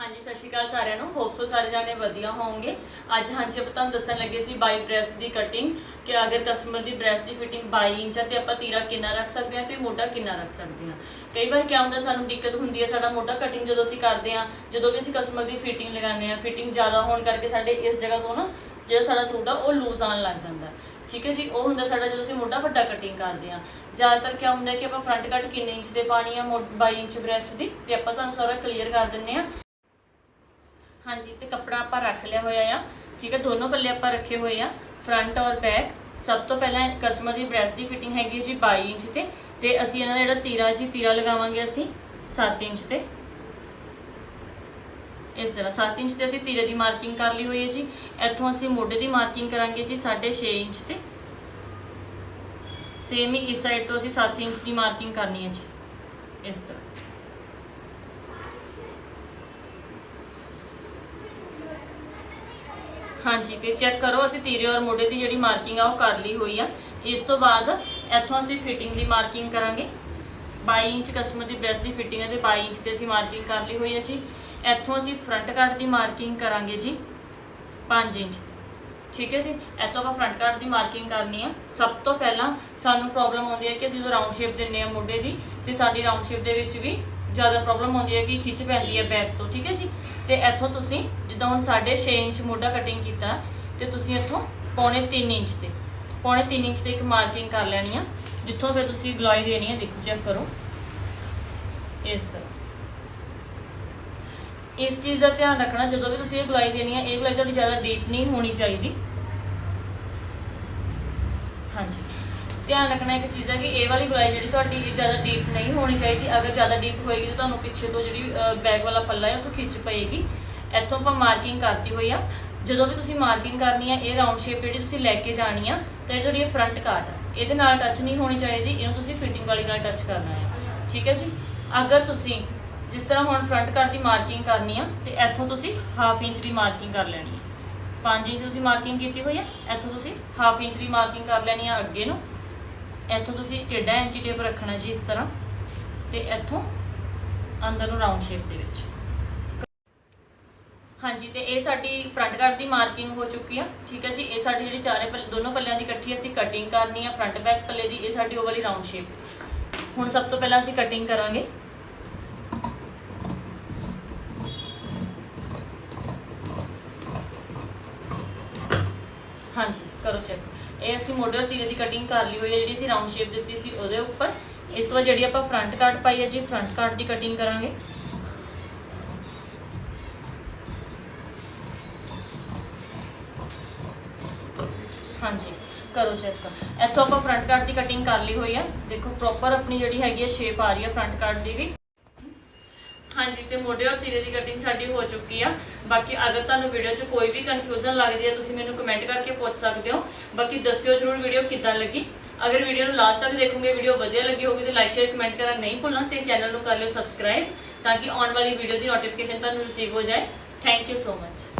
ਹਾਂਜੀ, ਸਤਿ ਸ਼੍ਰੀ ਅਕਾਲ ਸਾਰਿਆਂ ਨੂੰ। ਹੋਪ ਸੋ ਸਾਰੇ ਜਾਣੇ ਵਧੀਆ ਹੋਵੋਗੇ। ਅੱਜ ਹਾਂਜੀ, ਆਪਾਂ ਤੁਹਾਨੂੰ ਦੱਸਣ ਲੱਗੇ ਸੀ ਬਾਈ ਬ੍ਰੈਸ ਦੀ ਕਟਿੰਗ ਕਿ ਅਗਰ ਕਸਟਮਰ ਦੀ ਬ੍ਰੈਸਟ ਦੀ ਫਿਟਿੰਗ 22 ਇੰਚ ਹੈ ਤੇ ਆਪਾਂ ਤੀਰਾ ਕਿੰਨਾ ਰੱਖ ਸਕਦੇ ਹਾਂ ਤੇ ਮੋਢਾ ਕਿੰਨਾ ਰੱਖ ਸਕਦੇ ਹਾਂ ਕਈ ਵਾਰ ਕੀ ਹੁੰਦਾ, ਸਾਨੂੰ ਦਿੱਕਤ ਹੁੰਦੀ ਹੈ ਸਾਡਾ ਮੋਢਾ ਕਟਿੰਗ ਜਦੋਂ ਅਸੀਂ ਕਰਦੇ ਹਾਂ ਜਦੋਂ ਵੀ ਅਸੀਂ ਕਸਟਮਰ ਦੀ ਫਿਟਿੰਗ ਲਗਾਉਂਦੇ ਹਾਂ ਫਿਟਿੰਗ ਜ਼ਿਆਦਾ ਹੋਣ ਕਰਕੇ ਸਾਡੇ ਇਸ ਜਗ੍ਹਾ ਤੋਂ ਨਾ ਜਿਹੜਾ ਸਾਡਾ ਸੂਟ ਆ, ਉਹ ਲੂਜ਼ ਆਉਣ ਲੱਗ ਜਾਂਦਾ। ਠੀਕ ਹੈ ਜੀ? ਉਹ ਹੁੰਦਾ ਸਾਡਾ ਜਦੋਂ ਅਸੀਂ ਮੋਢਾ ਵੱਡਾ ਕਟਿੰਗ ਕਰਦੇ ਹਾਂ ਜ਼ਿਆਦਾਤਰ ਕੀ ਹੁੰਦਾ ਕਿ ਆਪਾਂ ਫਰੰਟ ਕੱਟ ਕਿੰਨੇ ਇੰਚ ਦੇ ਪਾਣੀ ਆ, ਮੋ- 22 ਇੰਚ ਬ੍ਰੈਸਟ ਦੀ, ਤੇ ਆਪਾਂ ਸਾਨੂੰ ਸਾਰਾ ਕਲੀਅਰ ਕਰ ਦਿੰਨੇ ਆ। ਹਾਂਜੀ, ਤੇ ਕੱਪੜਾ ਆਪਾਂ ਰੱਖ ਲਿਆ ਹੋਇਆ ਆ। ਠੀਕ ਹੈ ਦੋਨੋਂ ਪੱਲੇ ਆਪਾਂ ਰੱਖੇ ਹੋਏ ਆ ਫਰੰਟ ਔਰ ਬੈਕ ਸਭ ਤੋਂ ਪਹਿਲਾਂ ਕਸਟਮਰ ਦੀ ਬ੍ਰੈਸ ਦੀ ਫਿਟਿੰਗ ਹੈਗੀ ਹੈ ਜੀ 22 ਇੰਚ ਤੇ। ਤੇ ਅਸੀਂ ਇਹਨਾਂ ਦਾ ਜਿਹੜਾ ਤੀਰਾ ਜੀ, ਤੀਰਾ ਲਗਾਵਾਂਗੇ ਅਸੀਂ 7 ਇੰਚ ਤੇ। ਇਸ ਤਰ੍ਹਾਂ 7 ਇੰਚ ਤੇ ਅਸੀਂ ਤੀਰੇ ਦੀ ਮਾਰਕਿੰਗ ਕਰ ਲਈ ਹੋਈ ਹੈ ਜੀ। ਇੱਥੋਂ ਅਸੀਂ ਮੋਢੇ ਦੀ ਮਾਰਕਿੰਗ ਕਰਾਂਗੇ ਜੀ 6.5 ਇੰਚ ਤੇ। ਸੇਮ ਹੀ ਇਸ ਸਾਈਡ ਤੋਂ ਅਸੀਂ 7 ਇੰਚ ਦੀ ਮਾਰਕਿੰਗ ਕਰਨੀ ਹੈ ਜੀ। ਇਸ ਤਰ੍ਹਾਂ। ਹਾਂਜੀ ਤੇ ਚੈੱਕ ਕਰੋ, ਅਸੀਂ ਤੀਰੇ ਔਰ ਮੋਢੇ ਦੀ ਜਿਹੜੀ ਮਾਰਕਿੰਗ ਆ, ਉਹ ਕਰ ਲਈ ਹੋਈ ਆ। ਇਸ ਤੋਂ ਬਾਅਦ ਇੱਥੋਂ ਅਸੀਂ ਫਿਟਿੰਗ ਦੀ ਮਾਰਕਿੰਗ ਕਰਾਂਗੇ। 22 ਇੰਚ ਕਸਟਮਰ ਦੀ ਬ੍ਰੈਸਟ ਦੀ ਫਿਟਿੰਗ ਹੈ ਤੇ 22 ਇੰਚ ਤੇ ਅਸੀਂ ਮਾਰਕਿੰਗ ਕਰ ਲਈ ਹੋਈ ਹੈ ਜੀ। ਇੱਥੋਂ ਅਸੀਂ ਫਰੰਟ ਕੱਟ ਦੀ ਮਾਰਕਿੰਗ ਕਰਾਂਗੇ ਜੀ 5 ਇੰਚ। ਠੀਕ ਹੈ ਜੀ? ਇੱਥੋਂ ਆਪਾਂ ਫਰੰਟ ਕੱਟ ਦੀ ਮਾਰਕਿੰਗ ਕਰਨੀ ਆ। ਸਭ ਤੋਂ ਪਹਿਲਾਂ ਸਾਨੂੰ ਪ੍ਰੋਬਲਮ ਆਉਂਦੀ ਹੈ ਕਿ ਅਸੀਂ ਜਦੋਂ ਰਾਉਂਡ ਸ਼ੇਪ ਦਿੰਨੇ ਆ ਮੋਢੇ ਦੀ, ਤੇ ਸਾਡੀ ਰਾਉਂਡ ਸ਼ੇਪ ਦੇ ਵਿੱਚ ਵੀ ਜ਼ਿਆਦਾ ਪ੍ਰੋਬਲਮ ਆਉਂਦੀ ਹੈ ਕਿ ਖਿੱਚ ਪੈਂਦੀ ਹੈ ਬੈਕ ਤੋਂ, ਠੀਕ ਹੈ ਜੀ? ਤੇ ਇੱਥੋਂ ਤੁਸੀਂ, ਜਿੱਦਾਂ ਹੁਣ 6.5 ਇੰਚ ਮੋਢਾ ਕਟਿੰਗ ਕੀਤਾ, ਤੇ ਤੁਸੀਂ ਇੱਥੋਂ ਪੌਣੇ 3 ਇੰਚ ਤੇ, ਪੌਣੇ 3 ਇੰਚ ਤੇ ਇੱਕ ਮਾਰਕਿੰਗ ਕਰ ਲੈਣੀ ਆ, ਜਿੱਥੋਂ ਫਿਰ ਤੁਸੀਂ ਗਲਾਈ ਦੇਣੀ ਹੈ, ਦੇਖੋ ਚੈੱਕ ਕਰੋ। ਇਸ ਤਰ੍ਹਾਂ। ਇਸ ਚੀਜ਼ ਦਾ ਧਿਆਨ ਰੱਖਣਾ, ਜਦੋਂ ਵੀ ਤੁਸੀਂ ਇਹ ਗਲਾਈ ਦੇਣੀ ਹੈ, ਇਹ ਗਲਾਈ ਤੁਹਾਡੀ ਜ਼ਿਆਦਾ ਡੀਪ ਨਹੀਂ ਹੋਣੀ ਚਾਹੀਦੀ। ਹਾਂਜੀ। ਧਿਆਨ ਰੱਖਣਾ ਇੱਕ ਚੀਜ਼ ਹੈ ਕਿ ਇਹ ਵਾਲੀ ਗੁਲਾਈ ਜਿਹੜੀ ਤੁਹਾਡੀ ਇਹ ਜ਼ਿਆਦਾ ਡੀਪ ਨਹੀਂ ਹੋਣੀ ਚਾਹੀਦੀ। ਅਗਰ ਜ਼ਿਆਦਾ ਡੀਪ ਹੋਏਗੀ ਤਾਂ ਤੁਹਾਨੂੰ ਪਿੱਛੇ ਤੋਂ ਜਿਹੜੀ ਬੈਗ ਵਾਲਾ ਪੱਲਾ ਹੈ ਉਹ ਤੋਂ ਖਿੱਚ ਪਏਗੀ। ਇੱਥੋਂ ਆਪਾਂ ਮਾਰਕਿੰਗ ਕਰਤੀ ਹੋਈ ਆ। ਜਦੋਂ ਵੀ ਤੁਸੀਂ ਮਾਰਕਿੰਗ ਕਰਨੀ ਆ, ਇਹ ਰਾਉਂਡ ਸ਼ੇਪ ਜਿਹੜੀ ਤੁਸੀਂ ਲੈ ਕੇ ਜਾਣੀ ਆ, ਤੇ ਜਿਹੜੀ ਤੁਹਾਡੀ ਫਰੰਟ ਕਾਟ ਇਹਦੇ ਨਾਲ ਟੱਚ ਨਹੀਂ ਹੋਣੀ ਚਾਹੀਦੀ, ਇਹਨੂੰ ਤੁਸੀਂ ਫਿਟਿੰਗ ਵਾਲੀ ਨਾਲ ਟੱਚ ਕਰਨਾ ਹੈ ਠੀਕ ਹੈ ਜੀ? ਅਗਰ ਤੁਸੀਂ ਜਿਸ ਤਰ੍ਹਾਂ ਹੁਣ ਫਰੰਟ ਕਾਟ ਦੀ ਮਾਰਕਿੰਗ ਕਰਨੀ ਆ, ਤੇ ਇੱਥੋਂ ਤੁਸੀਂ ਹਾਫ ਇੰਚ ਦੀ ਮਾਰਕਿੰਗ ਕਰ ਲੈਣੀ ਹੈ 5 ਇੰਚ ਤੁਸੀਂ ਮਾਰਕਿੰਗ ਕੀਤੀ ਹੋਈ ਹੈ ਇੱਥੋਂ ਤੁਸੀਂ ਹਾਫ ਇੰਚ ਦੀ ਮਾਰਕਿੰਗ ਕਰ ਲੈਣੀ ਆ ਅੱਗੇ ਨੂੰ। ਇੱਥੋਂ ਤੁਸੀਂ ਟੇਢਾ ਇੰਚੀ ਟੇਪ ਰੱਖਣਾ ਜੀ ਇਸ ਤਰ੍ਹਾਂ ਤੇ ਇੱਥੋਂ ਅੰਦਰ ਨੂੰ ਰਾਉਂਡ ਸ਼ੇਪ ਦੇ ਵਿੱਚ। ਹਾਂਜੀ, ਤੇ ਇਹ ਸਾਡੀ ਫਰੰਟ ਕੱਟ ਦੀ ਮਾਰਕਿੰਗ ਹੋ ਚੁੱਕੀ ਆ, ਠੀਕ ਹੈ ਜੀ? ਇਹ ਸਾਡੀ ਜਿਹੜੀ ਚਾਰੇ ਪੱਲੇ, ਦੋਨੋਂ ਪੱਲਿਆਂ ਦੀ ਇਕੱਠੀ ਅਸੀਂ ਕਟਿੰਗ ਕਰਨੀ ਆ ਫਰੰਟ ਬੈਕ ਪੱਲੇ ਦੀ, ਇਹ ਸਾਡੀ ਉਹ ਵਾਲੀ ਰਾਉਂਡ ਸ਼ੇਪ ਹੁਣ ਸਭ ਤੋਂ ਪਹਿਲਾਂ ਅਸੀਂ ਕਟਿੰਗ ਕਰਾਂਗੇ। ਹਾਂਜੀ, ਕਰੋ ਚੈੱਕ ਇਹ ਅਸੀਂ ਮੋਢੇ ਤੀਰੇ ਦੀ ਕਟਿੰਗ ਕਰ ਲਈ ਹੋਈ ਹੈ, ਜਿਹੜੀ ਅਸੀਂ ਰਾਉਂਡ ਸ਼ੇਪ ਦਿੱਤੀ ਸੀ ਉਹਦੇ ਉੱਪਰ। ਇਸ ਤੋਂ ਬਾਅਦ ਜਿਹੜੀ ਆਪਾਂ ਫਰੰਟ ਕਾਟ ਪਾਈ ਹੈ, ਜੀ ਫਰੰਟ ਕਾਟ ਦੀ ਕਟਿੰਗ ਕਰਾਂਗੇ। ਹਾਂਜੀ, ਕਰੋ ਚੈੱਕ ਇੱਥੋਂ ਆਪਾਂ ਫਰੰਟ ਕਾਟ ਦੀ ਕਟਿੰਗ ਕਰ ਲਈ ਹੋਈ ਆ ਦੇਖੋ ਪ੍ਰੋਪਰ ਆਪਣੀ ਜਿਹੜੀ ਹੈਗੀ ਹੈ ਸ਼ੇਪ ਆ ਰਹੀ ਹੈ ਫਰੰਟ ਕਾਟ ਦੀ ਵੀ। ਹਾਂਜੀ, ਤੇ ਮੋਢੇ ਔਰ ਤੀਰੇ ਦੀ ਕਟਿੰਗ ਸਾਡੀ ਹੋ ਚੁੱਕੀ ਆ। ਬਾਕੀ ਅਗਰ ਤੁਹਾਨੂੰ ਵੀਡੀਓ 'ਚ ਕੋਈ ਵੀ ਕਨਫਿਊਜ਼ਨ ਲੱਗਦੀ ਹੈ, ਤੁਸੀਂ ਮੈਨੂੰ ਕਮੈਂਟ ਕਰਕੇ ਪੁੱਛ ਸਕਦੇ ਹੋ। ਬਾਕੀ ਦੱਸਿਓ ਜਰੂਰ ਵੀਡੀਓ ਕਿੱਦਾਂ ਲੱਗੀ। ਅਗਰ ਵੀਡੀਓ ਨੂੰ ਲਾਸਟ ਤੱਕ ਦੇਖੋਗੇ ਵੀਡੀਓ ਵਧੀਆ ਲੱਗੀ ਹੋਵੇ ਤਾਂ ਲਾਈਕ ਸ਼ੇਅਰ ਕਮੈਂਟ ਕਰਨਾ ਨਹੀਂ ਭੁੱਲਣਾ ਤੇ ਚੈਨਲ ਨੂੰ ਕਰ ਲਿਓ ਸਬਸਕ੍ਰਾਈਬ ਤਾਂ ਕਿ ਆਉਣ ਵਾਲੀ ਵੀਡੀਓ ਦੀ ਨੋਟੀਫਿਕੇਸ਼ਨ ਤੁਹਾਨੂੰ ਰਿਸੀਵ ਹੋ ਜਾਏ। Thank you so much